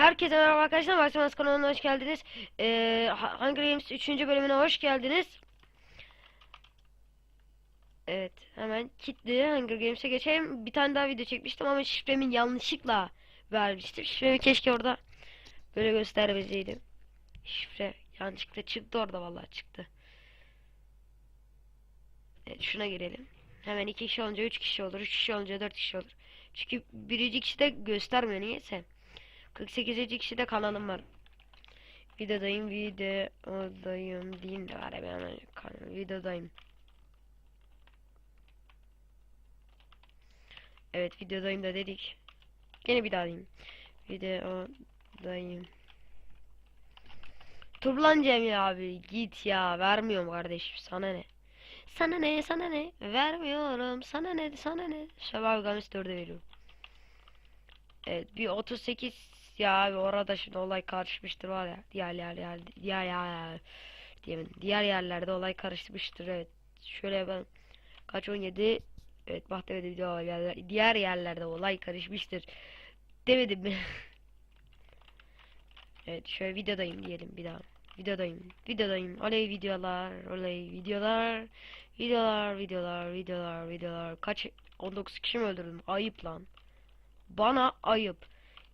Herkese merhaba arkadaşlar. Maximus kanalına hoş geldiniz. Ee, Hunger Games 3. bölümüne hoş geldiniz. Evet, hemen kilitli Hunger Games'e geçelim. Bir tane daha video çekmiştim ama şifremi yanlışlıkla vermiştim. Şifremi keşke orada böyle göstermeseydim. Şifre yanlışlıkla çıktı orada vallahi çıktı. Evet, şuna girelim. Hemen iki kişi olunca üç kişi olur, üç kişi olunca dört kişi olur. Çünkü birinci kişi de göstermiyor niyeyse. 48. kişide kanalım var. Videodayım, videodayım diyeyim de var ya hemen kanal, videodayım. Evet videodayım da dedik. Gene bir daha diyeyim. Videodayım. Turlan Cemil abi git ya vermiyorum kardeşim sana ne? Sana ne sana ne vermiyorum sana ne sana ne Şabab Gamis 4'e veriyorum. Evet bir 38 ya abi orada şimdi olay karışmıştır var ya diğer yer yer diğer yer diyemedim. Diğer yerlerde olay karışmıştır evet. Şöyle ben kaç 17 evet demedim diğer yerler diğer yerlerde olay karışmıştır demedim mi? Evet şöyle videodayım diyelim bir daha. Videodayım videodayım. Oley videolar oley videolar. Videolar videolar videolar videolar. Kaç 19 kişi mi öldürdüm? Ayıp lan. Bana ayıp.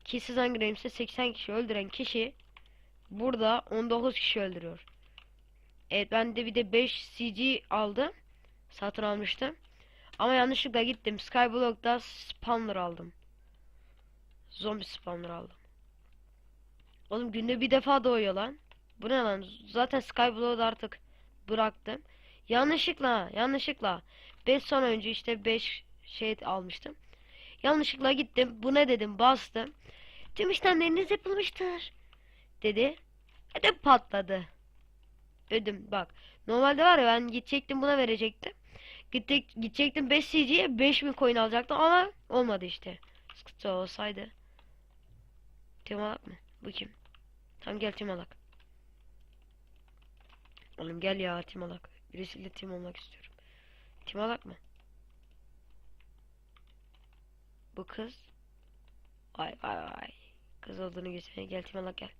Ki siz hangi Games'te 80 kişi öldüren kişi burada 19 kişi öldürüyor. Evet ben de bir de 5 CG aldım. Satın almıştım. Ama yanlışlıkla gittim. Skyblock'ta spawner aldım. Zombi spawner aldım. Oğlum günde bir defa doğuyor lan. Bu ne lan? Zaten Skyblock'u artık bıraktım. Yanlışlıkla, yanlışlıkla 5 son önce işte 5 şey almıştım. Yanlışlıkla gittim. Bu ne dedim bastım. Tüm işlemleriniz yapılmıştır. Dedi. Ödüm patladı. Ödüm bak. Normalde var ya ben gidecektim buna verecektim. Gittik, gidecektim 5 CG'ye 5000 coin alacaktım ama olmadı işte. Sıkıntı olsaydı. Timalak mı? Bu kim? Tam gel Timalak. Oğlum gel ya Timalak. Birisiyle tim olmak istiyorum. Timalak mı? Bu kız. Vay vay vay. Kız olduğunu göstereyim. Gel Timalak gel.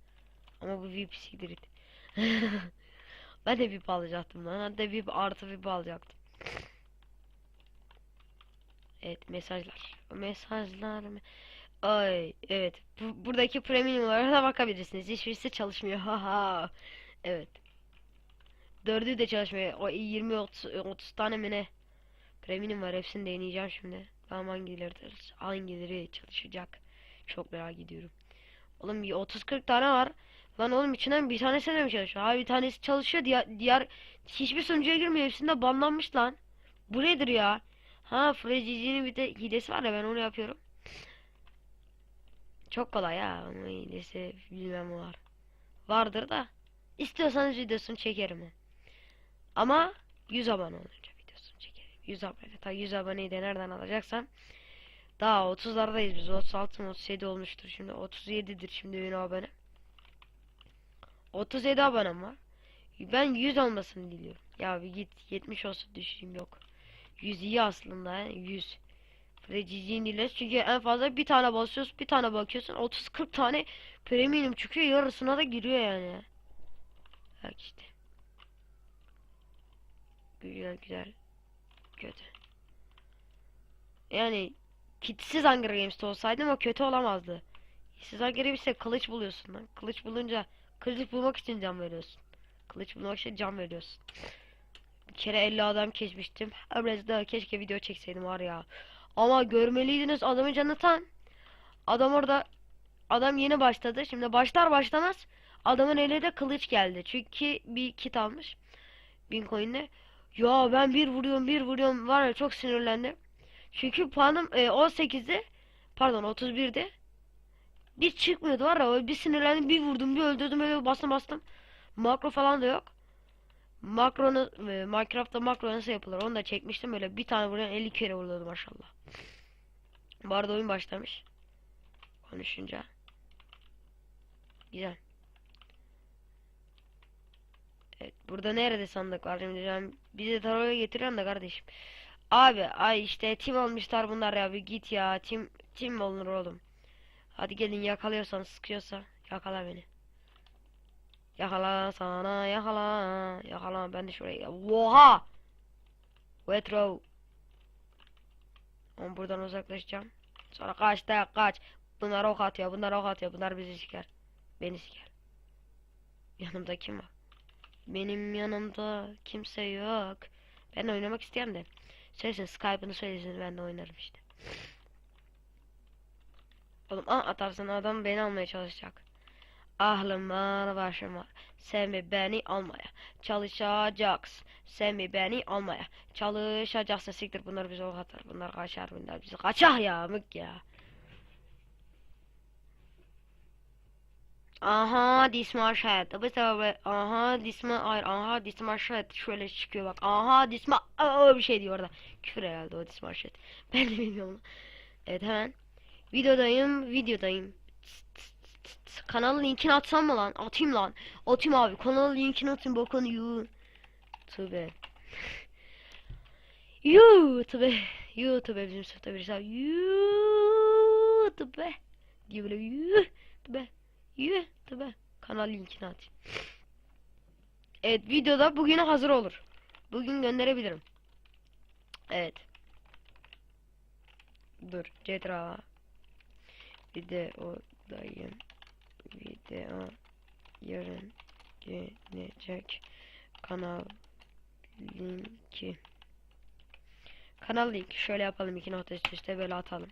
Ama bu VIP siktir it. ben de VIP alacaktım lan. Hatta VIP artı VIP alacaktım. Evet mesajlar. Mesajlar mı? Ay evet. Bu, buradaki premiumlara da bakabilirsiniz. Hiçbirisi çalışmıyor. Haha. evet. Dördü de çalışmıyor. O 20 30, 30 tane mi ne? Premium var. Hepsini deneyeceğim şimdi. Bakalım hangileri hangileri çalışacak. Çok merak ediyorum. Oğlum bir 30-40 tane var. Lan oğlum içinden bir tanesi de mi çalışıyor? Ha bir tanesi çalışıyor. Diğer, diğer hiçbir sunucuya girmiyor. Hepsinde banlanmış lan. Bu nedir ya? Ha Frezici'nin bir de hilesi var ya ben onu yapıyorum. Çok kolay ya. Ama hilesi bilmem var. Vardır da. İstiyorsanız videosunu çekerim. Ama 100 abone olunca videosunu çekerim. 100 abone. Ta 100 aboneyi de nereden alacaksam. Daha 30'lardayız biz. 36 mı 37 olmuştur şimdi. 37'dir şimdi benim abone. 37 abonem var. Ben 100 olmasını diliyorum. Ya bir git 70 olsun düşeyim yok. 100 iyi aslında he, 100. Precizin ile çünkü en fazla bir tane basıyorsun bir tane bakıyorsun 30-40 tane premium çıkıyor yarısına da giriyor yani. Bak işte. Güzel güzel. Kötü. Yani kitsiz Hunger Games'te olsaydım o kötü olamazdı. Siz Hunger Games'te kılıç buluyorsun lan. Kılıç bulunca kılıç bulmak için can veriyorsun. Kılıç bulmak için can veriyorsun. Bir kere 50 adam kesmiştim. Ömrezde keşke video çekseydim var ya. Ama görmeliydiniz adamın canı tam. Adam orada adam yeni başladı. Şimdi başlar başlamaz adamın eline de kılıç geldi. Çünkü bir kit almış. Bin coin'le. Ya ben bir vuruyorum bir vuruyorum var ya çok sinirlendim. Çünkü puanım e, 18'di. Pardon 31'di. Bir çıkmıyordu var ya bir sinirlendim bir vurdum bir öldürdüm öyle bastım bastım. Makro falan da yok. Makronu e, Minecraft'ta makro nasıl yapılır onu da çekmiştim öyle bir tane vuruyan 50 kere vuruldu maşallah. Bu arada oyun başlamış. Konuşunca. Güzel. Evet burada nerede sandık var şimdi bizi taroya getiriyorsun da kardeşim. Abi ay işte tim olmuşlar bunlar ya bir git ya tim tim olunur oğlum. Hadi gelin yakalıyorsan sıkıyorsa yakala beni. Yakala sana yakala yakala ben de şuraya Oha! Row. Ama buradan uzaklaşacağım. Sonra kaç da kaç. Bunlar ok atıyor bunlar ok atıyor bunlar bizi siker. Beni siker. Yanımda kim var? Benim yanımda kimse yok. Ben oynamak isteyen de. Söylesin Skype'ını söylesin ben de oynarım işte. Oğlum ah atarsın adam beni almaya çalışacak. Ahlım var başım var. Sen mi beni almaya çalışacaksın. Sen mi beni almaya çalışacaksın. Siktir bunlar bize ok atar. Bunlar kaçar bunlar bizi kaçar ya mık ya. Aha disma şahit. Bu sefer aha disma hayır aha disma şahit şöyle çıkıyor bak. Aha disma aa, bir şey diyor orada. Küfür herhalde o disma şahit. Ben de bilmiyorum. Evet hemen. Videodayım videodayım. Kanalın linkini atsam mı lan? Atayım lan. Atayım abi. Kanalın linkini atayım bakın YouTube. YouTube. YouTube bizim sınıfta birisi var. YouTube. Diye böyle YouTube. YouTube. Kanal linkini atayım. Evet videoda bugüne hazır olur. Bugün gönderebilirim. Evet. Dur. Cetra. Videodayım. Video yarın gelecek. Kanal linki. Kanal linki şöyle yapalım iki nokta üste böyle atalım.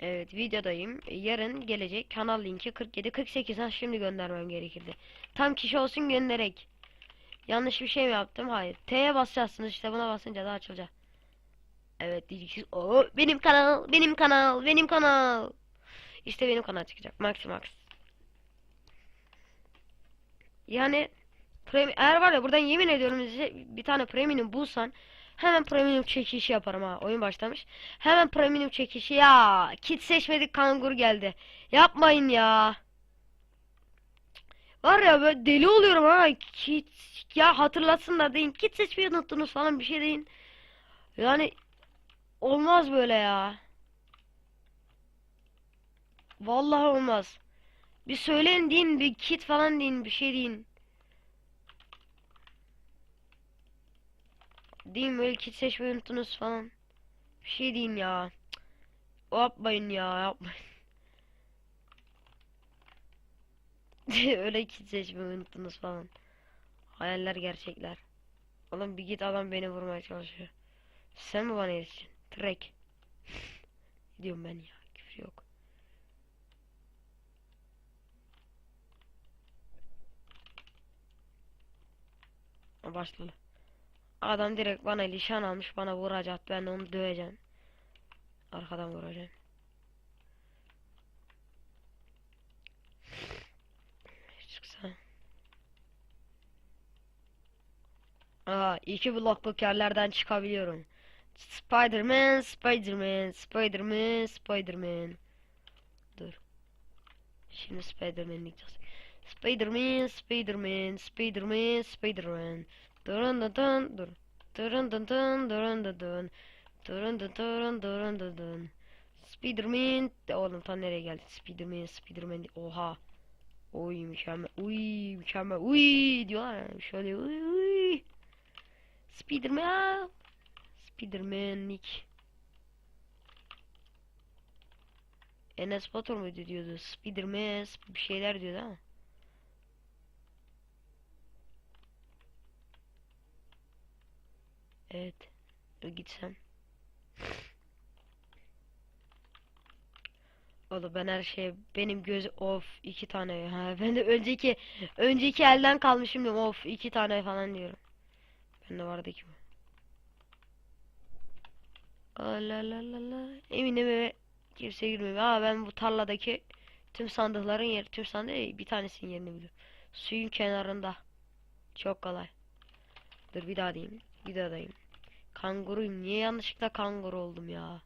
Evet videodayım. Yarın gelecek kanal linki 47 48 ha şimdi göndermem gerekirdi. Tam kişi olsun gönderek. Yanlış bir şey mi yaptım? Hayır. T'ye basacaksınız işte buna basınca da açılacak. Evet diyeceksiniz. Oo benim kanal, benim kanal, benim kanal. İşte benim kanal çıkacak. Max Max. Yani eğer var ya buradan yemin ediyorum size bir tane premium bulsan hemen premium çekişi yaparım ha. Oyun başlamış. Hemen premium çekişi ya. Kit seçmedik kangur geldi. Yapmayın ya. Var ya böyle deli oluyorum ha. Kit ya hatırlatsınlar deyin. Kit seçmeyi unuttunuz falan bir şey deyin. Yani olmaz böyle ya. Vallahi olmaz. Bir söyleyin deyin, bir kit falan deyin, bir şey deyin. Deyin böyle kit seçmeyi unuttunuz falan. Bir şey deyin ya. Cık. Yapmayın ya, yapmayın. Öyle kit seçmeyi unuttunuz falan. Hayaller gerçekler. Oğlum bir git adam beni vurmaya çalışıyor. Sen mi bana yetişeceksin? Trek. Diyorum ben ya. Küfür yok. Başladı. Adam direkt bana nişan almış bana vuracak ben onu döveceğim. Arkadan vuracağım. Çıksa. Aa iki blokluk yerlerden çıkabiliyorum. Spiderman, Spiderman, Spiderman, Spiderman. Dur. Şimdi Spiderman'e gideceğiz. Spiderman, Spiderman, Spiderman, Spiderman. Durun dun dun dur. Durun dun dun durun dun dun. Durun dun durun durun dun dun. Spiderman. De oğlum tam nereye geldi? Spiderman, Spiderman. Oha. Oy mükemmel. Uy mükemmel. Uy diyorlar yani. Şöyle uy uy. Spiderman. Spiderman Nick. Enes Batur muydu diyordu. Spiderman bir şeyler diyordu ama. Evet. Dur gitsem. Oğlum ben her şey benim göz of iki tane ha ben de önceki önceki elden kalmışım diyorum of iki tane falan diyorum. Ben de vardı ki bu. Allah la la la eminim eve kimse girmiyor. Aa ben bu tarladaki tüm sandıkların yer tüm sandığı bir tanesinin yerini biliyorum. Suyun kenarında. Çok kolay. Dur bir daha diyeyim. Diyeyim. Kanguruyum. Niye yanlışlıkla kanguru oldum ya?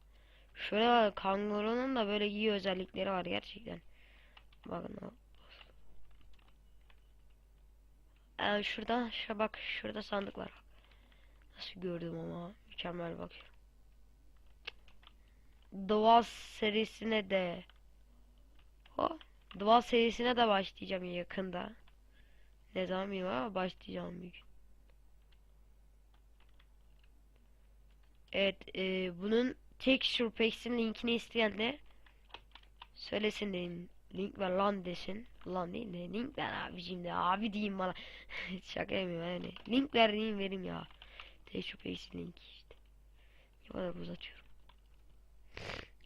Şöyle bak kangurunun da böyle iyi özellikleri var gerçekten. Bakın o. Ee, şurada, şurada bak şurada sandık var. Nasıl gördüm ama mükemmel bakıyorum. Doğal serisine de Duval serisine de başlayacağım yakında. Ne zaman bilmiyorum ama başlayacağım bir gün. Evet, e, bunun texture packs'in linkini isteyen söylesin deyin. Link ver lan desin. Lan değil de link ver abicim de abi diyeyim bana. Şaka yapıyorum yani. Link ver verim ya. Texture packs'in linki işte. Ne kadar uzatıyorum.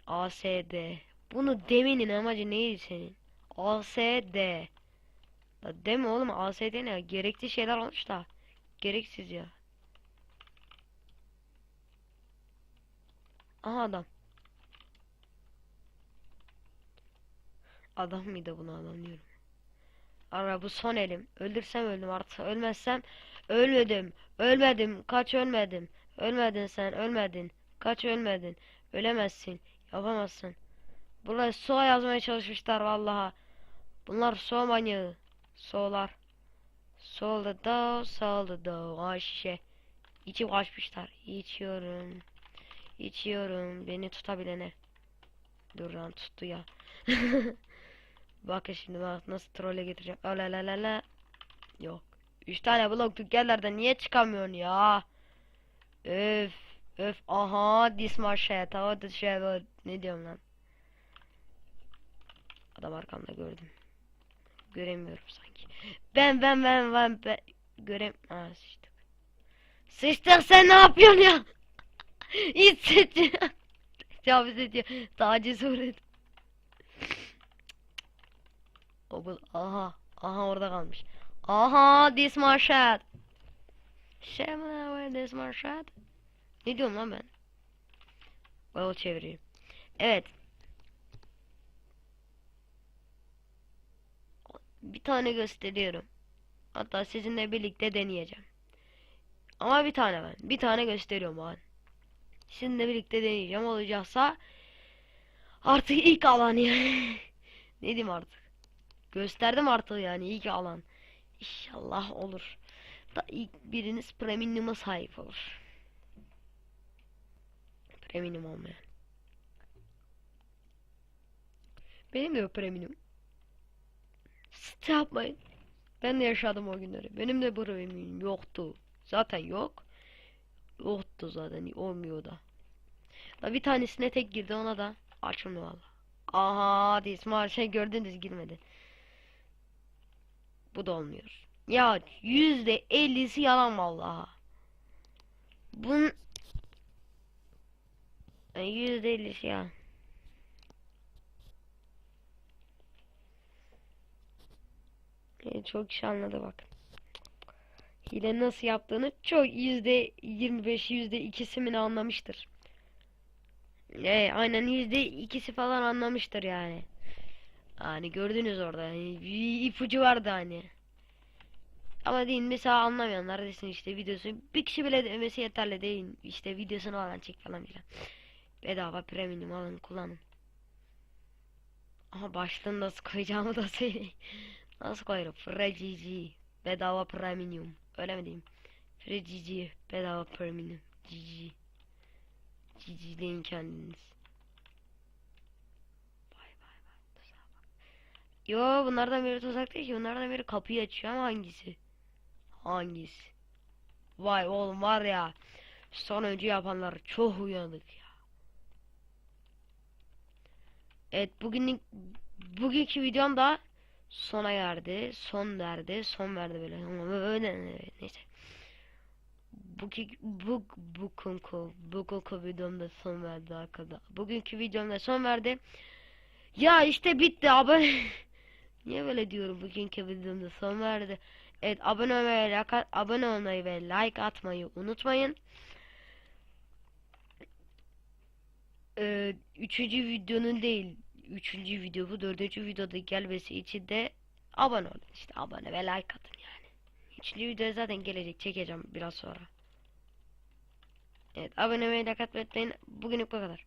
ASD. Bunu demenin amacı neydi senin? ASD. Deme oğlum ASD ne? Gerekli şeyler olmuş da. Gereksiz ya. Aha adam. Adam mıydı bunu adam diyorum. Ara bu son elim. Öldürsem öldüm artık. Ölmezsem ölmedim. Ölmedim. Kaç ölmedim. Ölmedin sen. Ölmedin. Kaç ölmedin. Ölemezsin. Yapamazsın. Buraya soğa yazmaya çalışmışlar vallaha. Bunlar soğa manyağı. Soğlar. Solda da solda da Ay şişe. İçip kaçmışlar. İçiyorum. İçiyorum. Beni tutabilene. Dur lan tuttu ya. Bakın şimdi bak nasıl trole getireceğim. Ala la la la. Yok. Üç tane blok dükkanlardan niye çıkamıyorsun ya? Öf. Öf. Aha. Dismarşet. Hava dışarı. Ne diyorum lan? Adam arkamda gördüm. Göremiyorum sanki. Ben ben ben ben, ben. görem. Aa sıçtık. Sıçtık sen ne yapıyorsun ya? Hisset. Tecavüz ediyor. Taciz uğradı. O bu aha aha orada kalmış. Aha this marshad. Şema this marshad. Ne diyorum lan ben? Well çevireyim. Evet. Bir tane gösteriyorum. Hatta sizinle birlikte deneyeceğim. Ama bir tane ben. Bir tane gösteriyorum ben. Sizinle birlikte deneyeceğim. Olacaksa artık ilk alan yani. ne diyeyim artık. Gösterdim artık yani ilk alan. İnşallah olur. Da ilk biriniz premium'a sahip olur. Premium olmayan. Benim de yok premium. Siz yapmayın. Ben de yaşadım o günleri. Benim de premium yoktu. Zaten yok. Yoktu zaten olmuyor da. Da bir tanesine tek girdi ona da açılmıyor valla. Aha dismar şey gördünüz girmedi. Bu da olmuyor. Ya yüzde ellisi yalan vallahi. Bun yüzde ellisi ya. Ee, çok kişi anladı bak. Hile nasıl yaptığını çok yüzde 25 yüzde ikisi mi ne anlamıştır. E, aynen yüzde ikisi falan anlamıştır yani. Hani gördünüz orada hani bir ipucu vardı hani. Ama değil mesela anlamayanlar desin işte videosu bir kişi bile demesi yeterli değil işte videosunu alan çek falan filan. Bedava premium alın kullanın. Ama başlığını nasıl koyacağımı da söyleyeyim. Nasıl koyarım? Free bedava premium. Öyle mi diyeyim? Free GG bedava premium. GG. GG deyin kendiniz. Yo bunlardan biri tuzak değil ki. Bunlardan biri kapıyı açıyor ama hangisi? Hangisi? Vay oğlum var ya. Son önce yapanlar çok uyanık ya. Evet bugünlük bugünkü videom da sona erdi. Son verdi. Son verdi böyle. Öyle neyse. Bugün bu bugünkü bugünkü videomda son verdi arkadaşlar. Bugünkü videomda son verdi. Ya işte bitti abone. Niye böyle diyorum bugünkü videomda son verdi. Evet abone olmayı, abone olmayı ve like atmayı unutmayın. Ee, üçüncü videonun değil üçüncü video bu dördüncü videoda gelmesi için de abone olun işte abone ve like atın yani. Üçüncü video zaten gelecek çekeceğim biraz sonra. Evet abone ve like atmayı unutmayın. Bugünlük bu kadar.